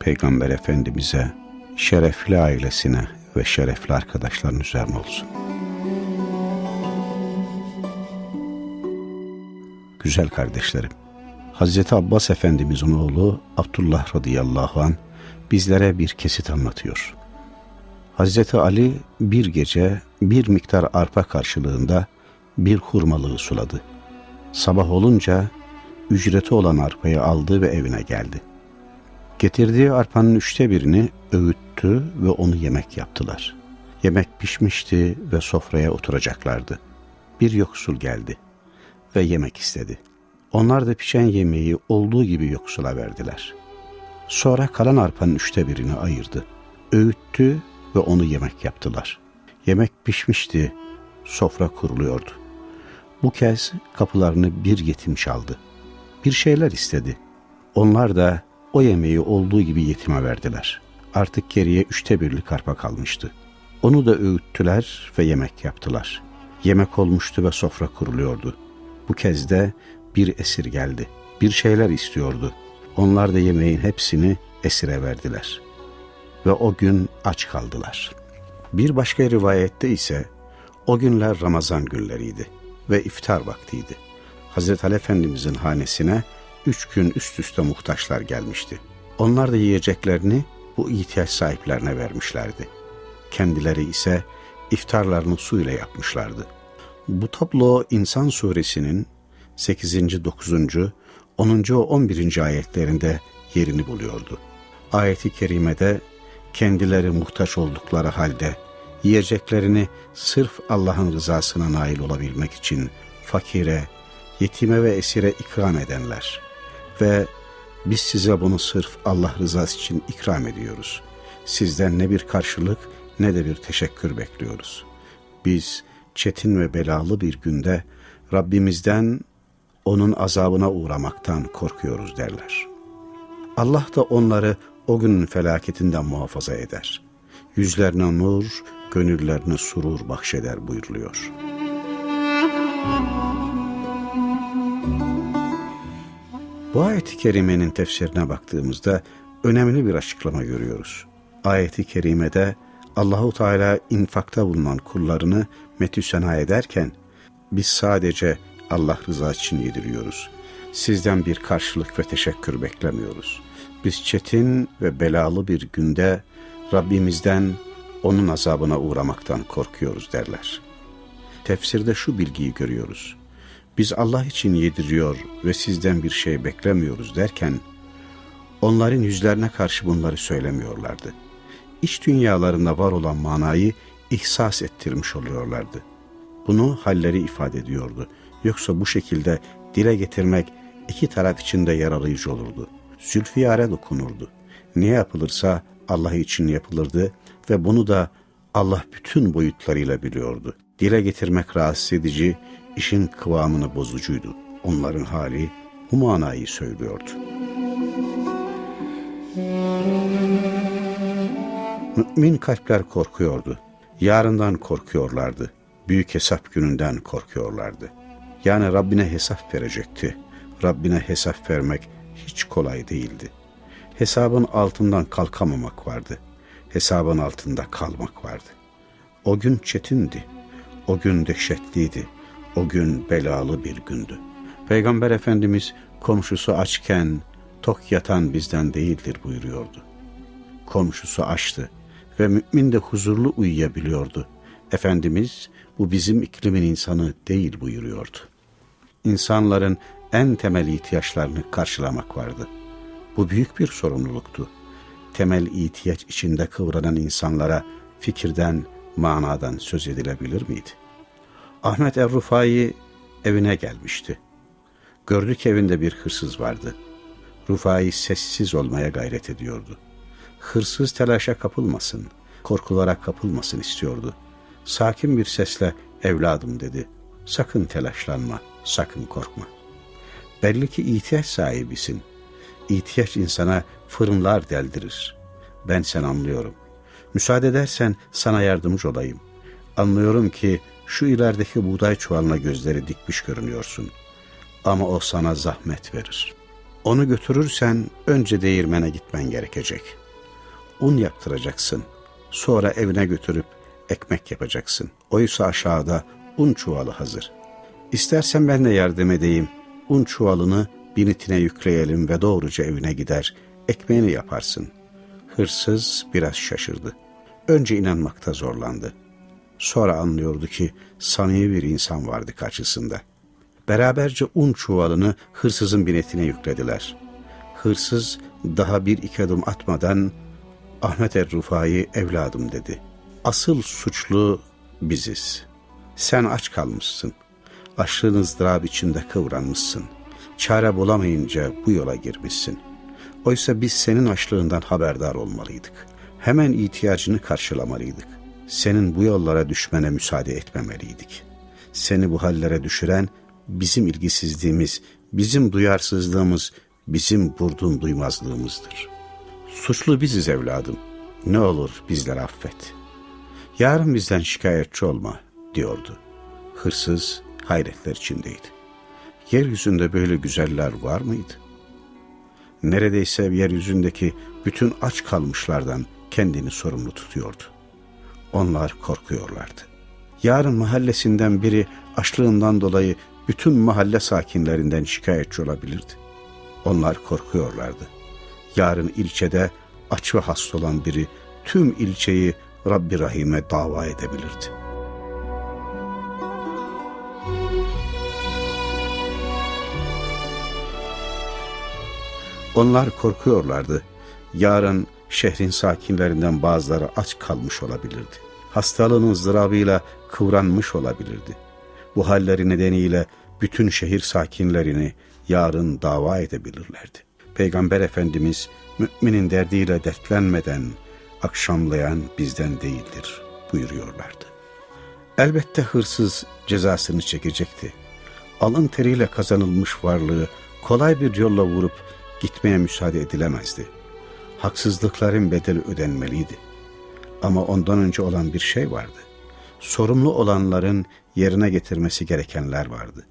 Peygamber Efendimiz'e, şerefli ailesine ve şerefli arkadaşların üzerine olsun. Güzel kardeşlerim, Hazreti Abbas Efendimiz'in oğlu Abdullah radıyallahu an bizlere bir kesit anlatıyor. Hazreti Ali bir gece bir miktar arpa karşılığında bir hurmalığı suladı. Sabah olunca ücreti olan arpayı aldı ve evine geldi. Getirdiği arpanın üçte birini öğüttü ve onu yemek yaptılar. Yemek pişmişti ve sofraya oturacaklardı. Bir yoksul geldi ve yemek istedi. Onlar da pişen yemeği olduğu gibi yoksula verdiler. Sonra kalan arpanın üçte birini ayırdı. Öğüttü ve onu yemek yaptılar. Yemek pişmişti, sofra kuruluyordu. Bu kez kapılarını bir yetim çaldı. Bir şeyler istedi. Onlar da o yemeği olduğu gibi yetime verdiler. Artık geriye üçte birlik arpa kalmıştı. Onu da öğüttüler ve yemek yaptılar. Yemek olmuştu ve sofra kuruluyordu. Bu kez de bir esir geldi. Bir şeyler istiyordu. Onlar da yemeğin hepsini esire verdiler. Ve o gün aç kaldılar. Bir başka rivayette ise o günler Ramazan günleriydi ve iftar vaktiydi. Hazreti Ali Efendimizin hanesine üç gün üst üste muhtaçlar gelmişti. Onlar da yiyeceklerini bu ihtiyaç sahiplerine vermişlerdi. Kendileri ise iftarlarını su ile yapmışlardı. Bu tablo İnsan suresinin 8. 9. 10. ve 11. ayetlerinde yerini buluyordu. Ayeti kerimede kendileri muhtaç oldukları halde yiyeceklerini sırf Allah'ın rızasına nail olabilmek için fakire, yetime ve esire ikram edenler ve biz size bunu sırf Allah rızası için ikram ediyoruz. Sizden ne bir karşılık ne de bir teşekkür bekliyoruz. Biz çetin ve belalı bir günde Rabbimizden onun azabına uğramaktan korkuyoruz derler. Allah da onları o günün felaketinden muhafaza eder. Yüzlerine nur, gönüllerine surur bahşeder buyuruluyor. Bu ayet-i kerimenin tefsirine baktığımızda önemli bir açıklama görüyoruz. Ayet-i kerimede Allahu Teala infakta bulunan kullarını metüsena ederken biz sadece Allah rızası için yediriyoruz. Sizden bir karşılık ve teşekkür beklemiyoruz. Biz çetin ve belalı bir günde Rabbimizden onun azabına uğramaktan korkuyoruz derler. Tefsirde şu bilgiyi görüyoruz. Biz Allah için yediriyor ve sizden bir şey beklemiyoruz derken onların yüzlerine karşı bunları söylemiyorlardı. İç dünyalarında var olan manayı ihsas ettirmiş oluyorlardı. Bunu halleri ifade ediyordu. Yoksa bu şekilde dile getirmek iki taraf için de yararlayıcı olurdu. Zülfiyare dokunurdu. Ne yapılırsa Allah için yapılırdı ve bunu da Allah bütün boyutlarıyla biliyordu. Dile getirmek rahatsız edici, işin kıvamını bozucuydu. Onların hali bu manayı söylüyordu. Mümin kalpler korkuyordu. Yarından korkuyorlardı. Büyük hesap gününden korkuyorlardı. Yani Rabbine hesap verecekti. Rabbine hesap vermek hiç kolay değildi. Hesabın altından kalkamamak vardı. Hesabın altında kalmak vardı. O gün çetindi. O gün dehşetliydi. O gün belalı bir gündü. Peygamber Efendimiz komşusu açken tok yatan bizden değildir buyuruyordu. Komşusu açtı ve mümin de huzurlu uyuyabiliyordu. Efendimiz bu bizim iklimin insanı değil buyuruyordu. İnsanların en temel ihtiyaçlarını karşılamak vardı. Bu büyük bir sorumluluktu. Temel ihtiyaç içinde kıvranan insanlara fikirden, manadan söz edilebilir miydi? Ahmet Er-Rufai evine gelmişti. Gördü ki evinde bir hırsız vardı. Rufai sessiz olmaya gayret ediyordu. hırsız telaşa kapılmasın, korkulara kapılmasın istiyordu. Sakin bir sesle evladım dedi. Sakın telaşlanma, sakın korkma. Belli ki ihtiyaç sahibisin. İhtiyaç insana fırınlar deldirir. Ben sen anlıyorum. Müsaade edersen sana yardımcı olayım. Anlıyorum ki şu ilerideki buğday çuvalına gözleri dikmiş görünüyorsun. Ama o sana zahmet verir. Onu götürürsen önce değirmene gitmen gerekecek. Un yaptıracaksın. Sonra evine götürüp ekmek yapacaksın. Oysa aşağıda un çuvalı hazır. İstersen ben de yardım edeyim. Un çuvalını binitine yükleyelim ve doğruca evine gider. Ekmeğini yaparsın. Hırsız biraz şaşırdı. Önce inanmakta zorlandı. Sonra anlıyordu ki samimi bir insan vardı karşısında. Beraberce un çuvalını hırsızın binetine yüklediler. Hırsız daha bir iki adım atmadan Ahmet er Rufai evladım dedi. Asıl suçlu biziz. Sen aç kalmışsın. Açlığın ızdırap içinde kıvranmışsın. Çare bulamayınca bu yola girmişsin. Oysa biz senin açlığından haberdar olmalıydık. Hemen ihtiyacını karşılamalıydık. Senin bu yollara düşmene müsaade etmemeliydik. Seni bu hallere düşüren bizim ilgisizliğimiz, bizim duyarsızlığımız, bizim vurdum duymazlığımızdır. Suçlu biziz evladım. Ne olur bizleri affet. Yarın bizden şikayetçi olma diyordu. Hırsız hayretler içindeydi. Yeryüzünde böyle güzeller var mıydı? Neredeyse yeryüzündeki bütün aç kalmışlardan kendini sorumlu tutuyordu. Onlar korkuyorlardı. Yarın mahallesinden biri açlığından dolayı bütün mahalle sakinlerinden şikayetçi olabilirdi. Onlar korkuyorlardı. Yarın ilçede aç ve hasta olan biri tüm ilçeyi Rabbi Rahim'e dava edebilirdi. Onlar korkuyorlardı. Yarın şehrin sakinlerinden bazıları aç kalmış olabilirdi. Hastalığın ızdırabıyla kıvranmış olabilirdi. Bu halleri nedeniyle bütün şehir sakinlerini yarın dava edebilirlerdi. Peygamber Efendimiz müminin derdiyle dertlenmeden akşamlayan bizden değildir buyuruyorlardı. Elbette hırsız cezasını çekecekti. Alın teriyle kazanılmış varlığı kolay bir yolla vurup gitmeye müsaade edilemezdi. Haksızlıkların bedeli ödenmeliydi. Ama ondan önce olan bir şey vardı. Sorumlu olanların yerine getirmesi gerekenler vardı.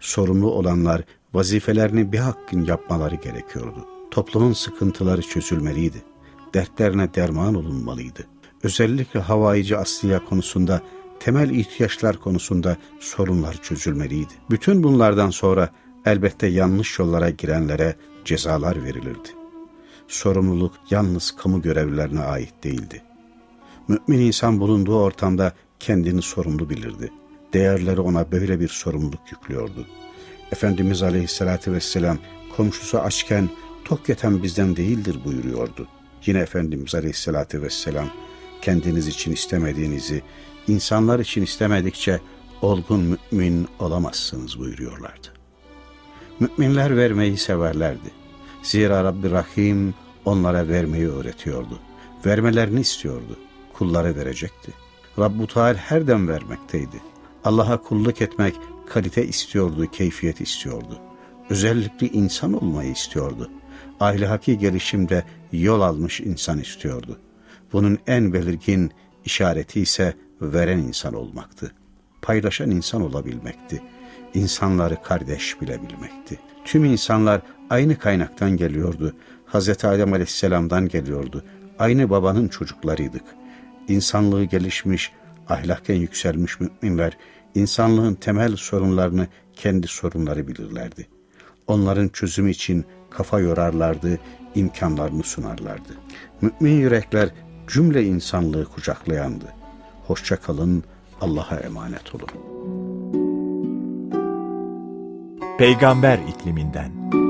Sorumlu olanlar vazifelerini bir hakkın yapmaları gerekiyordu. Toplumun sıkıntıları çözülmeliydi. Dertlerine derman olunmalıydı. Özellikle havaici asliye konusunda, temel ihtiyaçlar konusunda sorunlar çözülmeliydi. Bütün bunlardan sonra elbette yanlış yollara girenlere cezalar verilirdi. Sorumluluk yalnız kamu görevlilerine ait değildi. Mümin insan bulunduğu ortamda kendini sorumlu bilirdi. Değerleri ona böyle bir sorumluluk yüklüyordu. Efendimiz Aleyhisselatü Vesselam komşusu açken tok yeten bizden değildir buyuruyordu. Yine Efendimiz Aleyhisselatü Vesselam kendiniz için istemediğinizi insanlar için istemedikçe olgun mümin olamazsınız buyuruyorlardı. Müminler vermeyi severlerdi. Zira Rabbi Rahim onlara vermeyi öğretiyordu. Vermelerini istiyordu. Kulları verecekti. Rabbu Teala her dem vermekteydi. Allah'a kulluk etmek kalite istiyordu, keyfiyet istiyordu. Özellikle insan olmayı istiyordu. Ahlaki gelişimde yol almış insan istiyordu. Bunun en belirgin işareti ise veren insan olmaktı. Paylaşan insan olabilmekti. İnsanları kardeş bilebilmekti. Tüm insanlar aynı kaynaktan geliyordu. Hz. Adem Aleyhisselam'dan geliyordu. Aynı babanın çocuklarıydık. İnsanlığı gelişmiş, ahlaken yükselmiş müminler, insanlığın temel sorunlarını kendi sorunları bilirlerdi. Onların çözümü için kafa yorarlardı, imkanlarını sunarlardı. Mümin yürekler cümle insanlığı kucaklayandı. Hoşça kalın, Allah'a emanet olun. Peygamber ikliminden.